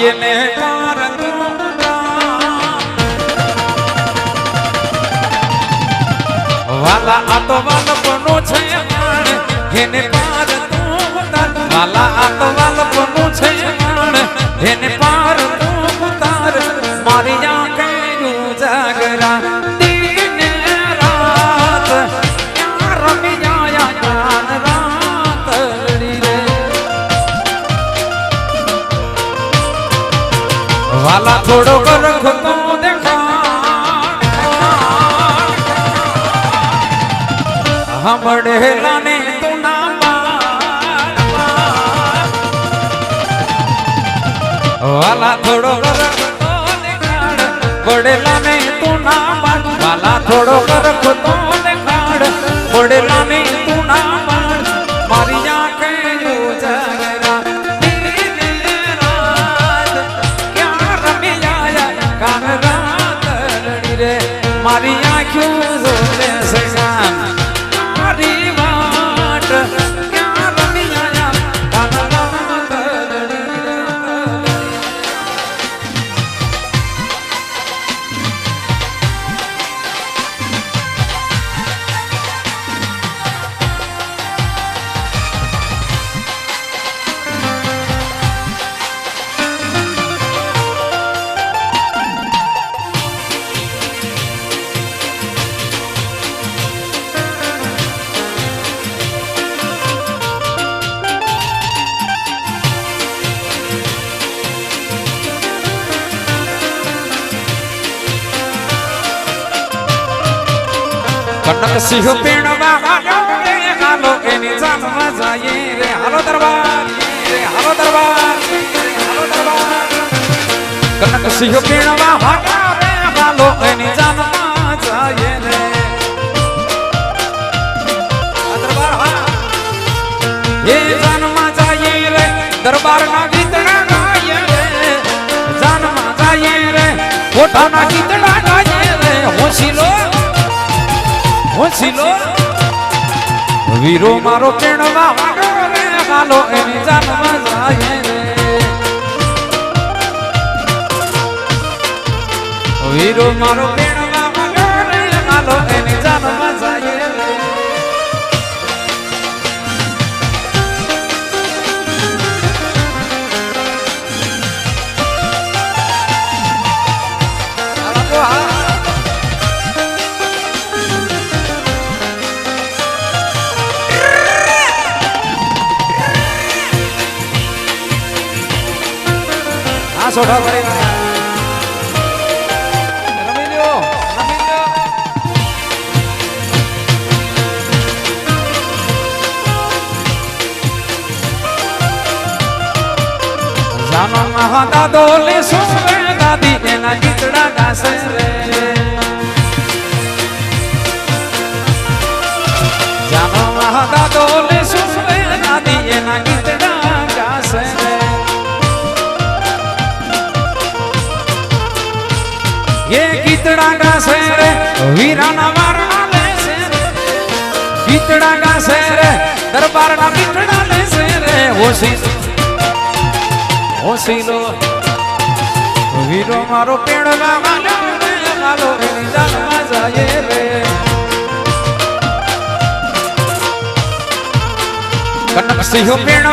એને ઉતાર. વાલા આ તો વાલપનું છે એને પાર તું વાલા આ છે દેખા હમડેલા ને તું ના પાડ. વાલા થોડો રખ તો દેખાડ વડેલા ને તું ના પાડ વાલા થોડો રખ તો દેખાડ વડેલા ને તું ના પાડ મારી આંખે ઉજાગરા દિને રાત ક્યાં રમી જાય કાન રાત લડી રે મારી કનક સિંહ પીણવા આવ્યો રે હાલો એની જાનવા જાય રે હાલો દરબાર રે હાલો દરબાર રે હાલો દરબાર કનક સિંહ પીણવા આવ્યો રે હાલો એની જાનવા જાય રે આ દરબાર હા એ જાનમાં જાય રે દરબાર ના ગીતડા ગાય રે જાનમાં જાય રે કોઠાના ગીતડા ગાય રે હોશીલો વીરો મારો રે હાલો એની જાનમાં જાય રે. વીરો મારો પેણવા વાળો જાનો મહા દાદો દાદી એના ગીતડા ગાસે રે. જાનો મહા દાદો લે દાદી એના ગીતડા ગાસે રે. એ ગીતડા ગાસે રે, વીરાના વારણા લેશે રે. ગીતડા ગાસે રે, દરબારના ગીતડા લેશે રે. હોશી હોશીલો વીરો મારો પેણવા જાનમાં જાય રે. કનક સિંહ પેણવા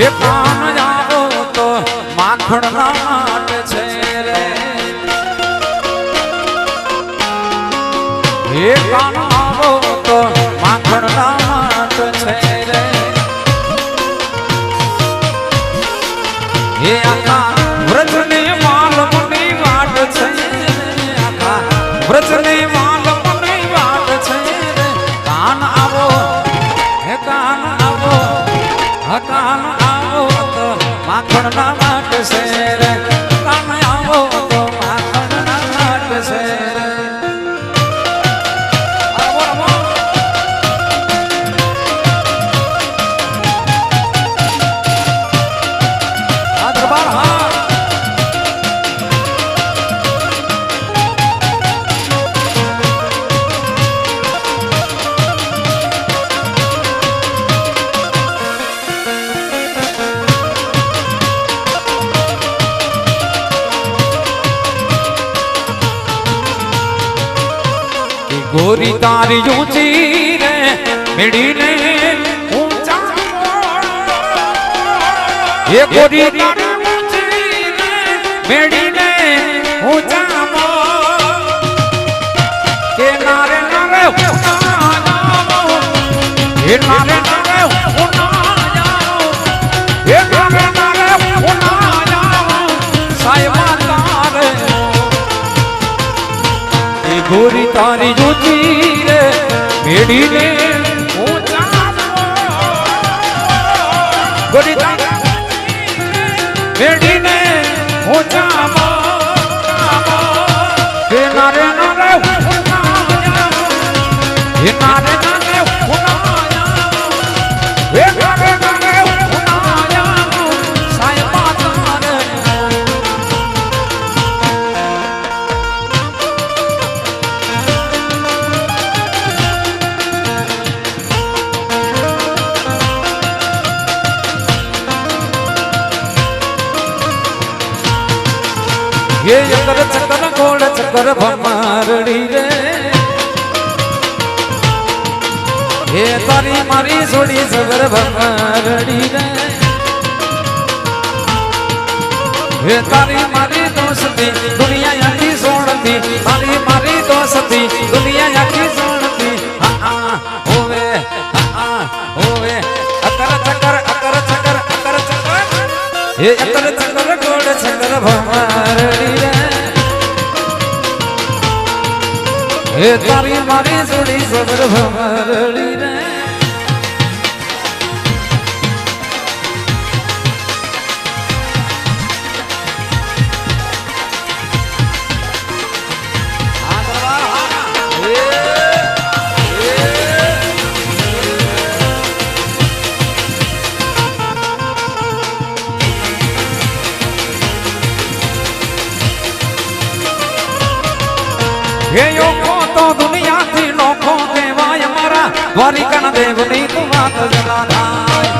હે પાન જાવો તો માખણ માટે છે રે. હે કાન આવો તો માખણ માટે છે રે. હે આખા વ્રજની માલ મુની વાટ છે. આખા વ્રજને ગોરી તારી ઊંચી રે મેડીને ઊંચા એ ગોરી તારી ઊંચી રે મેડીને ઊંચા કે નારે નારે એ નારે નારે ગોરી તારી જોતી રે મેડીને ગોરી તારી મેડીને गोल चक्कर भमारड़ी रे ये तारी मारी सोड़ी सगर भमारड़ी रे ये तारी मारी दोस्ती दुनिया याकी सोड़ती तारी मारी दोस्ती दुनिया याकी सोड़ती हाँ हाँ होवे हाँ हाँ होवे अकर चक्कर अकर चक्कर अकर चक्कर ये अकर चक्कर गोल चक्कर એ તારી મારી જોડી સબર ભમરડી રે દ્વારિકાના દેવની તું વાત જલા થાય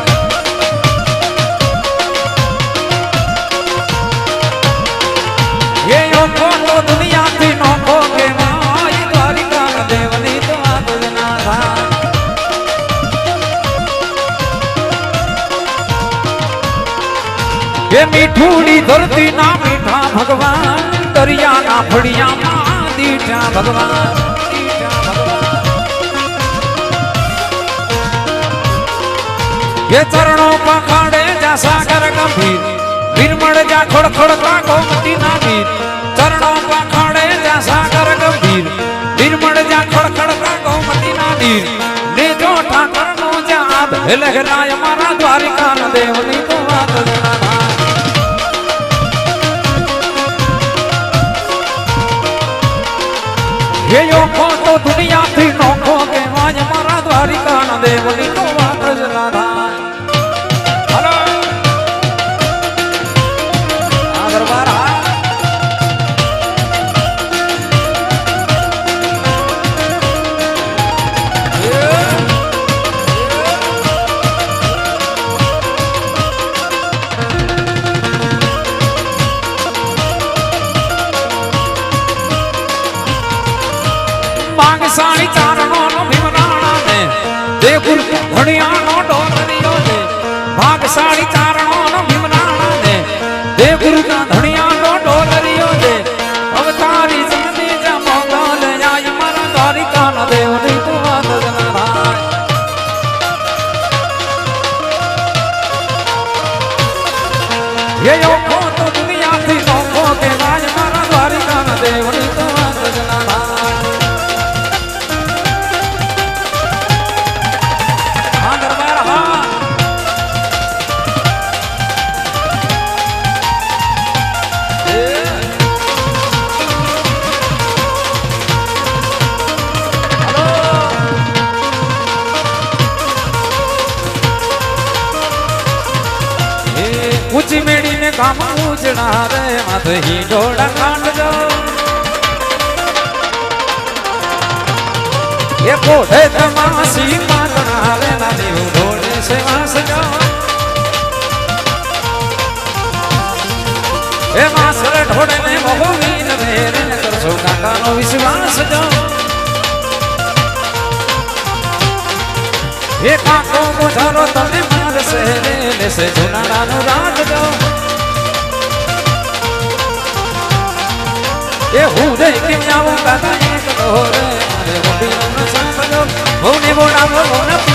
હે યોખો તો દુનિયાથી નોખો કહેવાય દ્વારિકાના દેવની તું વાત જલા થાય હે મીઠુડી ધરતી ના મીઠા ભગવાન દરિયાના ફળિયામાં દીઠા ભગવાન હે ચરણો પખાડે જા સાગર ગંભીર, નિર્મળ જા ખોડ ખોડ ગોમતી ના નીર ચરણો પખાડે જા સાગર ગંભીર, નિર્મળ જા ખોડ ખોડ ગોમતી ના નીર ને જો ઠાકર નો જાપ લહેરાય મારા દ્વારિકા દેવની તો વાત જણા હે યો ખોટો દુનિયાથી દેવપુર ઘણિયાનો ડોલરિયો ને ભાગશાળી ચારણો નો ભીમરાણા ને દેવપુર ઘણિયાનો ડોલરિયો ને અવતારી જનની જા મોગલ આય મારા દ્વારિકા નો દેવની તું વાત જનારાય ये કામ ઉજણા રે માથે હિંડોળા કાંડજો એ કોઢે તમાસી પાતણા રે નાની ઉઢોળે સેવા સજો એ માસર ઢોળે ને મોહ વીર વેર ને કરશો કાકાનો વિશ્વાસ જો એ કાકો બોધારો તમે મારશે રે લેશે જુનાડાનું રાખજો એ હું રે કેમ આવું કાકા નો બોડા બોલો